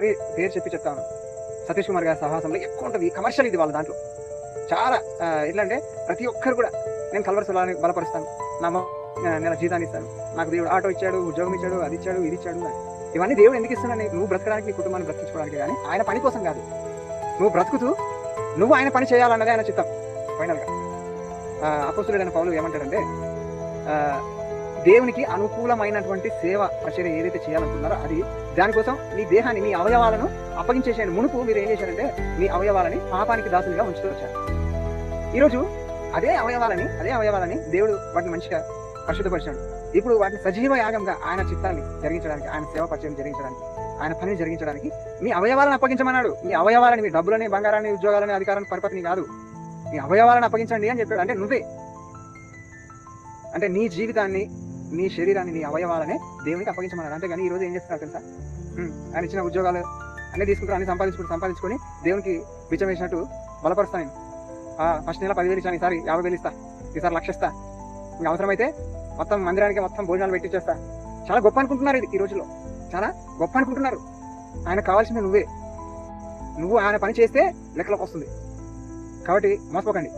పేరు చెప్పి చెప్తాను. సతీష్ కుమార్ గారి సాహసంలో ఎక్కువ ఉంటుంది. కమర్షియల్ ఇది వాళ్ళ దాంట్లో. చాలా ఆ, ఎట్లా అంటే ప్రతి ఒక్కరు కూడా నేను కలవరసలాన్ని బలపరుస్తాను. నా నెల జీతాన్ని ఇస్తాను. నాకు దేవుడు ఆటో ఇచ్చాడు ఉద్యోగం ఇచ్చాడు అది ఇచ్చాడు ఇది ఇచ్చాడు ఇవన్నీ దేవుడు ఎందుకు ఇస్తున్నాను నువ్వు బ్రతకడానికి నీ కుటుంబాన్ని బ్రతికించుకోవడానికి కానీ ఆయన పని కోసం కాదు. నువ్వు బ్రతుకుతూ నువ్వు ఆయన పని చేయాలన్నదే ఆయన చిత్తం ఫైనల్గా. అపోసులుడైన పౌలు ఏమంటాడంటే ఆ, దేవునికి అనుకూలమైనటువంటి సేవ పరిచర్య ఏదైతే చేయాలనుకున్నారో అది దానికోసం మీ దేహాన్ని మీ అవయవాలను అప్పగించేసేయండి మునుపు మీరు ఏం చేశారంటే మీ అవయవాలని పాపానికి దాసులుగా ఉంచుతూ వచ్చారు. ఈరోజు అదే అవయవాలని అదే అవయవాలని దేవుడు వాటిని మంచిగా పరిశుద్ధపరిచాడు. ఇప్పుడు వాటిని సజీవ యాగంగా ఆయన చిత్తాన్ని జరిగించడానికి ఆయన సేవ పరిచయం జరిగించడానికి ఆయన పనిని జరిగించడానికి మీ అవయవాలను అప్పగించమన్నాడు. మీ అవయవాలని మీ డబ్బులని బంగారాన్ని ఉద్యోగాలని అధికారాన్ని పరిపతిని కాదు. మీ అవయవాలను అప్పగించండి అని చెప్పాడు. అంటే నువ్వే. అంటే నీ జీవితాన్ని నీ శరీరాన్ని నీ అవయవాలనే దేవునికి అప్పగించమన్నారు. అంతేగాని ఈ రోజు ఏం చేస్తున్నారు తెలుసా? ఆయన ఇచ్చిన ఉద్యోగాలు అన్ని తీసుకుంటారు అన్ని సంపాదించుకుంటూ సంపాదించుకొని దేవునికి బిచ్చం వేసినట్టు బలపరుస్తాను నేను. ఆ, ఫస్ట్ నెల పదివేలు ఇచ్చాను ఈసారి యాభై వేలు ఇస్తా ఈసారి లక్ష ఇస్తా. ఇంకా అవసరమైతే మొత్తం మందిరానికి మొత్తం భోజనాలు పెట్టించేస్తా చాలా గొప్ప అనుకుంటున్నారు ఇది ఈ రోజుల్లో. చాలా గొప్ప అనుకుంటున్నారు. ఆయన కావాల్సింది నువ్వే. నువ్వు ఆయన పని చేస్తే లెక్కలోకి వస్తుంది. కాబట్టి మోసపోకండి.